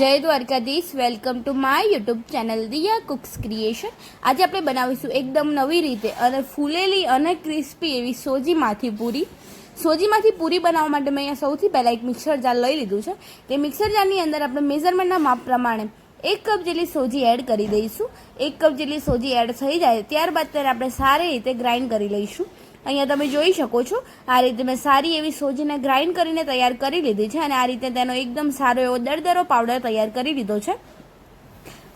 જય Dwarkadhish welcome to my YouTube channel Diya cooks creation આજે આપણે બનાવીશું એકદમ નવી રીતે અને ફૂલેલી અને ક્રિસ્પી એવી સોજીમાંથી પૂરી. સોજીમાંથી પૂરી બનાવવા માટે મેં અહીંયા સૌથી પહેલાં એક મિક્સર જાર લઈ લીધું છે. તે મિક્સર જારની અંદર આપણે મેઝરમેન્ટના માપ પ્રમાણે એક કપ જેટલી સોજી એડ કરી દઈશું. એક કપ જેટલી સોજી એડ થઈ જાય ત્યારબાદ તેને આપણે સારી રીતે ગ્રાઇન્ડ કરી લઈશું. અહીંયા તમે જોઈ શકો છો. આ રીતે મેં સારી એવી સોજીને ગ્રાઇન્ડ કરીને તૈયાર કરી લીધી છે અને આ રીતે તેનો એકદમ સારો એવો દરદરો પાવડર તૈયાર કરી લીધો છે.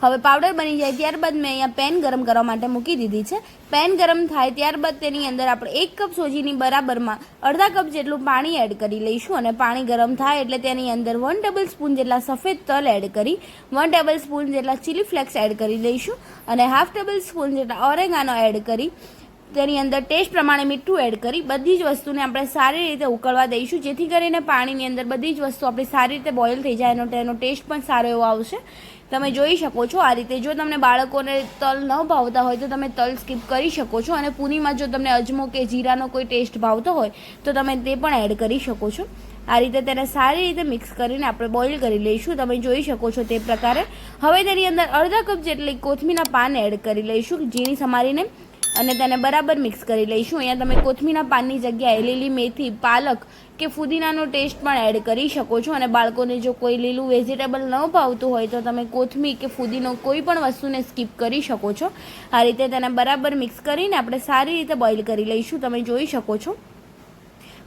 હવે પાવડર બની જાય ત્યારબાદ મેં અહીંયા પેન ગરમ કરવા માટે મૂકી દીધી છે. પેન ગરમ થાય ત્યારબાદ તેની અંદર આપણે એક કપ સોજીની બરાબરમાં અડધા કપ જેટલું પાણી એડ કરી લઈશું અને પાણી ગરમ થાય એટલે તેની અંદર વન ટેબલ સ્પૂન જેટલા સફેદ તલ એડ કરી વન ટેબલ સ્પૂન જેટલા ચીલી ફ્લેક્સ એડ કરી લઈશું અને હાફ ટેબલ સ્પૂન જેટલા ઓરેગાનો એડ કરી તેની અંદર ટેસ્ટ પ્રમાણે મીઠું એડ કરી બધી જ વસ્તુને આપણે સારી રીતે ઉકળવા દઈશું. જેથી કરીને પાણીની અંદર બધી જ વસ્તુ આપણે સારી રીતે બોઇલ થઈ જાય એનો તેનો ટેસ્ટ પણ સારો એવો આવશે. તમે જોઈ શકો છો આ રીતે જો તમને બાળકોને તલ ન ભાવતા હોય તો તમે તલ સ્કીપ કરી શકો છો અને પૂરીમાં જો તમને અજમો કે જીરાનો કોઈ ટેસ્ટ ભાવતો હોય તો તમે તે પણ એડ કરી શકો છો. આ રીતે તેને સારી રીતે મિક્સ કરીને આપણે બોઇલ કરી લઈશું. તમે જોઈ શકો છો તે પ્રકારે. હવે તેની અંદર અડધા કપ જેટલી કોથમીના પાન એડ કરી લઈશું. ઝીણી સમારીને અને તેને બરાબર મિક્સ કરી લઈશું. અહીંયા તમે કોથમીના પાનની જગ્યાએ લીલી મેથી, પાલક કે ફુદીનાનો ટેસ્ટ પણ એડ કરી શકો છો. અને બાળકોને જો કોઈ લીલું વેજીટેબલ ન ભાવતું હોય તો તમે કોથમી કે ફુદીનો કોઈ પણ વસ્તુને સ્કીપ કરી શકો છો. આ રીતે તેને બરાબર મિક્સ કરીને આપણે સારી રીતે બોઇલ કરી લઈશું. તમે જોઈ શકો છો.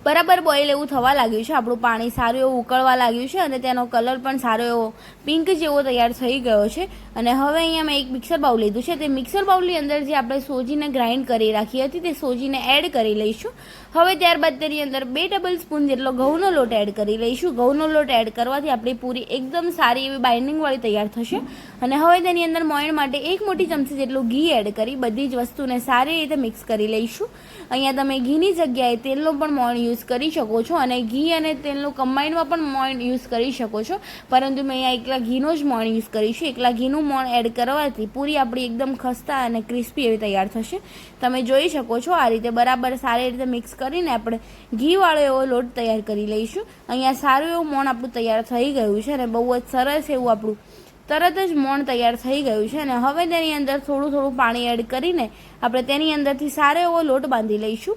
બરાબર બોઇલ એવું થવા લાગ્યું છે. આપણું પાણી સારું એવું ઉકળવા લાગ્યું છે અને તેનો કલર પણ સારો એવો પિંક જેવો તૈયાર થઈ ગયો છે. અને હવે અહીંયા મેં એક મિક્સર બાઉલ લીધું છે. તે મિક્સર બાઉલની અંદર જે આપણે સોજીને ગ્રાઇન્ડ કરી રાખી હતી, તે સોજીને એડ કરી લઈશું. હવે ત્યારબાદ તેની અંદર બે ટેબલ સ્પૂન જેટલો ઘઉંનો લોટ એડ કરી લઈશું. ઘઉંનો લોટ એડ કરવાથી આપણી પૂરી એકદમ સારી એવી બાઇન્ડિંગવાળી તૈયાર થશે. અને હવે તેની અંદર મોયણ માટે એક મોટી ચમચી જેટલું ઘી એડ કરી બધી જ વસ્તુને સારી રીતે મિક્સ કરી લઈશું. અહીંયા તમે ઘીની જગ્યાએ તેલનો પણ મોણ યુઝ કરી શકો છો અને ઘી અને તેલનું કમ્બાઈનમાં પણ મોણ યુઝ કરી શકો છો. પરંતુ મેં અહીંયા એકલા ઘીનો જ મોણ યુઝ કરીશું એકલા ઘીનું મોણ એડ કરવાથી પૂરી આપણી એકદમ ખસ્તા અને ક્રિસ્પી એવી તૈયાર થશે. તમે જોઈ શકો છો આ રીતે બરાબર સારી રીતે મિક્સ કરીને આપણે ઘીવાળો એવો લોટ તૈયાર કરી લઈશું. અહીંયા સારું એવું મોણ આપણું તૈયાર થઈ ગયું છે અને બહુ જ સરસ એવું આપણું તરત જ મોણ તૈયાર થઈ ગયું છે અને હવે તેની અંદર થોડું થોડું પાણી એડ કરીને આપણે તેની અંદરથી સારો એવો લોટ બાંધી લઈશું.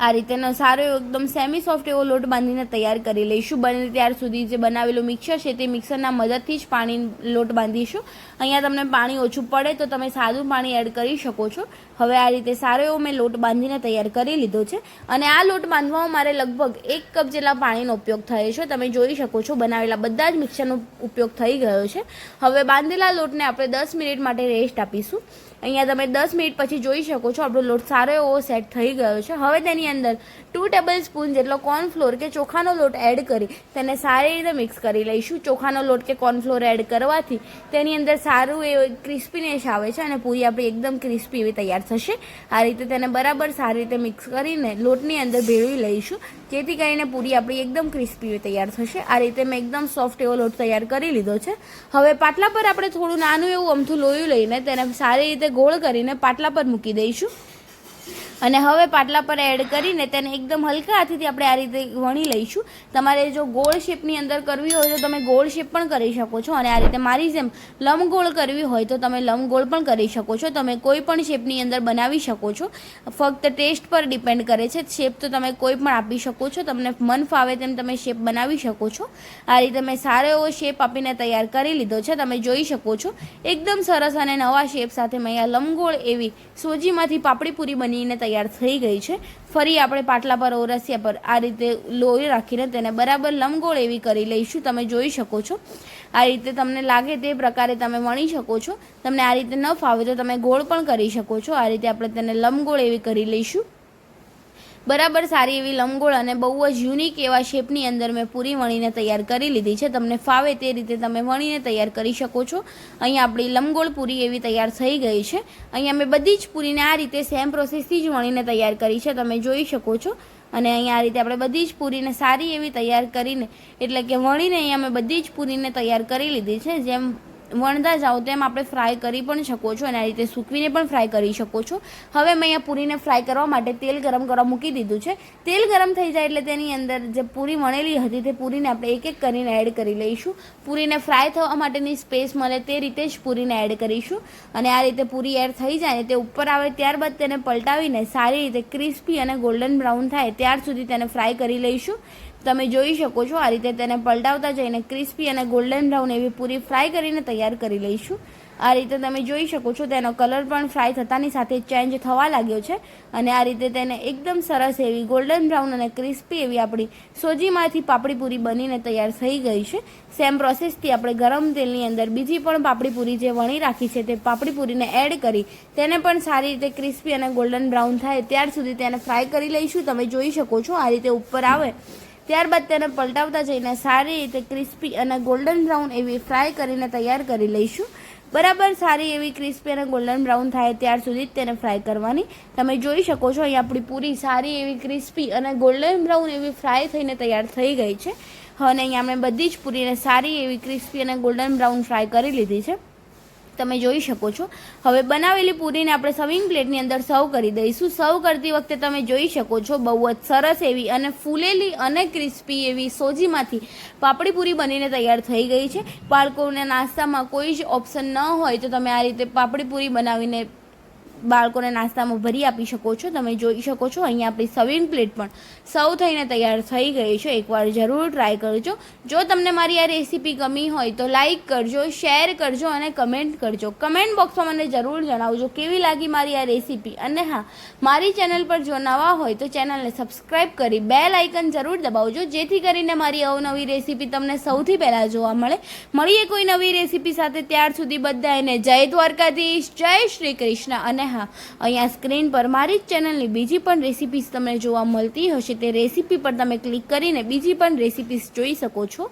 આ રીતેનો સારો એકદમ સેમી સોફ્ટ એવો લોટ બાંધીને તૈયાર કરી લઈશું. બને ત્યાર સુધી જે બનાવેલું મિક્સર છે તે મિક્સરના મદદથી જ પાણી લોટ બાંધીશું. અહીંયા તમને પાણી ઓછું પડે તો તમે સાદું પાણી એડ કરી શકો છો. હવે આ રીતે સારો એવો મેં લોટ બાંધીને તૈયાર કરી લીધો છે. અને આ લોટ બાંધવામાં મારે લગભગ એક કપ જેટલા પાણીનો ઉપયોગ થયો છે. તમે જોઈ શકો છો બનાવેલા બધા જ મિક્સરનો ઉપયોગ થઈ ગયો છે. હવે બાંધેલા લોટને આપણે દસ મિનિટ માટે રેસ્ટ આપીશું. અહીંયા તમે દસ મિનિટ પછી જોઈ શકો છો. આપણો લોટ સારો એવો સેટ થઈ ગયો છે. હવે તેની અંદર ટુ ટેબલ સ્પૂન જેટલો કોર્નફ્લોર કે ચોખાનો લોટ એડ કરી તેને સારી રીતે મિક્સ કરી લઈશું. ચોખાનો લોટ કે કોર્નફ્લોર એડ કરવાથી તેની અંદર સારું એવું ક્રિસ્પીનેસ આવે છે અને પૂરી આપણી એકદમ ક્રિસ્પી એવી તૈયાર થશે. આ રીતે તેને બરાબર સારી રીતે મિક્સ કરીને લોટની અંદર ભેળવી લઈશું. જેથી કરીને પૂરી આપણી એકદમ ક્રિસ્પી તૈયાર થશે. આ રીતે મેં એકદમ સોફ્ટ એવો લોટ તૈયાર કરી લીધો છે. હવે પાટલા પર આપણે થોડું નાનું એવું અમથું લોયું લઈને તેને સારી રીતે ગોળ કરીને પાટલા પર મૂકી દઈશું. અને હવે પાટલા પર એડ કરીને તેને એકદમ હલકા હાથેથી આપણે આ રીતે વણી લઈશું. તમારે જો ગોળ શેપની અંદર કરવી હોય તો તમે ગોળ શેપ પણ કરી શકો છો અને આ રીતે મારી જેમ લંબગોળ કરવી હોય તો તમે લંબગોળ પણ કરી શકો છો. તમે કોઈ પણ શેપની અંદર બનાવી શકો છો. ફક્ત ટેસ્ટ પર ડિપેન્ડ કરે છે. શેપ તો તમે કોઈ પણ આપી શકો છો. તમને મન ફાવે તેમ તમે શેપ બનાવી શકો છો. આ રીતે મેં સારો એવો શેપ આપીને તૈયાર કરી લીધો છે. તમે જોઈ શકો છો. એકદમ સરસ અને નવા શેપ સાથે મેં અહીંયા લંબગોળ એવી સોજીમાંથી પાપડી પૂરી બનીને તૈયાર થઈ ગઈ છે. ફરી આપણે પાટલા પર, ઓરસિયા પર આ રીતે લોહી રાખીને તેને બરાબર લંબગોળ એવી કરી લઈશું. તમે જોઈ શકો છો. આ રીતે તમને લાગે તે પ્રકારે તમે વણી શકો છો. તમને આ રીતે ન ફાવે તો તમે ગોળ પણ કરી શકો છો. આ રીતે આપણે તેને લંબગોળ એવી કરી લઈશું. બરાબર સારી એવી લંબગોળ અને બહુ જ યુનિક એવા શેપની અંદર મેં પૂરી વણીને તૈયાર કરી લીધી છે. તમને ફાવે તે રીતે તમે વણીને તૈયાર કરી શકો છો. અહીંયા આપણી લંબગોળ પૂરી એવી તૈયાર થઈ ગઈ છે. અહીંયા મેં બધી જ પૂરીને આ રીતે સેમ પ્રોસેસથી જ વણીને તૈયાર કરી છે. તમે જોઈ શકો છો. અને અહીંયા આ રીતે આપણે બધી જ પૂરીને સારી એવી તૈયાર કરીને, એટલે કે વણીને અહીંયા મેં બધી જ પૂરીને તૈયાર કરી લીધી છે. જેમ વણતા જાઓ તેમ આપણે ફ્રાય કરી પણ શકો છો અને આ રીતે સૂકવીને પણ ફ્રાય કરી શકો છો. હવે મેં અહીંયા પૂરીને ફ્રાય કરવા માટે તેલ ગરમ કરવા મૂકી દીધું છે. તેલ ગરમ થઈ જાય એટલે તેની અંદર જે પૂરી વણેલી હતી તે પૂરીને આપણે એક એક કરીને એડ કરી લઈશું. પૂરીને ફ્રાય થવા માટેની સ્પેસ મળે તે રીતે જ પૂરીને એડ કરીશું. અને આ રીતે પૂરી એડ થઈ જાય તે ઉપર આવે ત્યારબાદ તેને પલટાવીને સારી રીતે ક્રિસ્પી અને ગોલ્ડન બ્રાઉન થાય ત્યાર સુધી તેને ફ્રાય કરી લઈશું. તમે જોઈ શકો છો, આ રીતે તેને પલટાવતા જઈને ક્રિસ્પી અને ગોલ્ડન બ્રાઉન એવી પૂરી ફ્રાય કરીને તૈયાર કરી લઈશું. આ રીતે તમે જોઈ શકો છો, તેનો કલર પણ ફ્રાય થતાની સાથે ચેન્જ થવા લાગ્યો છે અને આ રીતે તેને એકદમ સરસ એવી ગોલ્ડન બ્રાઉન અને ક્રિસ્પી એવી આપણી સોજીમાંથી પાપડી પૂરી બનીને તૈયાર થઈ ગઈ છે. સેમ પ્રોસેસથી આપણે ગરમ તેલની અંદર બીજી પણ પાપડી પૂરી જે વણી રાખી છે તે પાપડી પૂરીને એડ કરી, તેને પણ સારી રીતે ક્રિસ્પી અને ગોલ્ડન બ્રાઉન થાય ત્યાર સુધી તેને ફ્રાય કરી લઈશું. તમે જોઈ શકો છો, આ રીતે ઉપર આવે. ત્યારબાદ તેને પલટાવતા જઈને સારી રીતે ક્રિસ્પી અને ગોલ્ડન બ્રાઉન એવી ફ્રાય કરીને તૈયાર કરી લઈશું. બરાબર સારી એવી ક્રિસ્પી અને ગોલ્ડન બ્રાઉન થાય ત્યાર સુધી જ તેને ફ્રાય કરવાની. તમે જોઈ શકો છો અહીં આપણી પૂરી સારી એવી ક્રિસ્પી અને ગોલ્ડન બ્રાઉન એવી ફ્રાય થઈને તૈયાર થઈ ગઈ છે. અને અહીંયા આપણે બધી જ પૂરીને સારી એવી ક્રિસ્પી અને ગોલ્ડન બ્રાઉન ફ્રાય કરી લીધી છે. તમે જોઈ શકો છો. હવે બનાવેલી પૂરીને આપણે સર્વિંગ પ્લેટની અંદર સર્વ કરી દઈશું. સર્વ કરતી વખતે તમે જોઈ શકો છો, બહુ જ સરસ એવી અને ફૂલેલી અને ક્રિસ્પી એવી સોજીમાંથી પાપડી પૂરી બનીને તૈયાર થઈ ગઈ છે. બાળકોને નાસ્તામાં કોઈ જ ઓપ્શન ન હોય તો તમે આ રીતે પાપડી પૂરી બનાવીને બાળકોને નાસ્તામાં ભરી આપી શકો છો. તમે જોઈ શકો છો, અહીંયા આપણી સર્વિંગ પ્લેટ પણ સર્વ થઈને તૈયાર થઈ ગઈ છે. એકવાર જરૂર ટ્રાય કરજો. જો તમને મારી આ રેસીપી ગમી હોય તો લાઈક કરજો શેર કરજો અને કમેન્ટ કરજો. કમેન્ટ બોક્સમાં મને જરૂર જણાવજો કેવી લાગી મારી આ રેસીપી અને હા, મારી ચેનલ પર જો નવા હોય તો ચેનલને સબસ્ક્રાઈબ કરી બેલ આઇકન જરૂર દબાવજો. જેથી કરીને મારી અવનવી રેસીપી તમને સૌથી પહેલાં જોવા મળે. મળીએ કોઈ નવી રેસીપી સાથે. ત્યાર સુધી બધાને જય દ્વારકાધીશ, જય શ્રી કૃષ્ણ. અને હા, અહીંયા સ્ક્રીન પર મારી જ ચેનલની બીજી પણ રેસિપીઝ તમને જોવા મળતી હશે. તે રેસીપી પર તમે ક્લિક કરીને બીજી પણ રેસિપીઝ જોઈ શકો છો.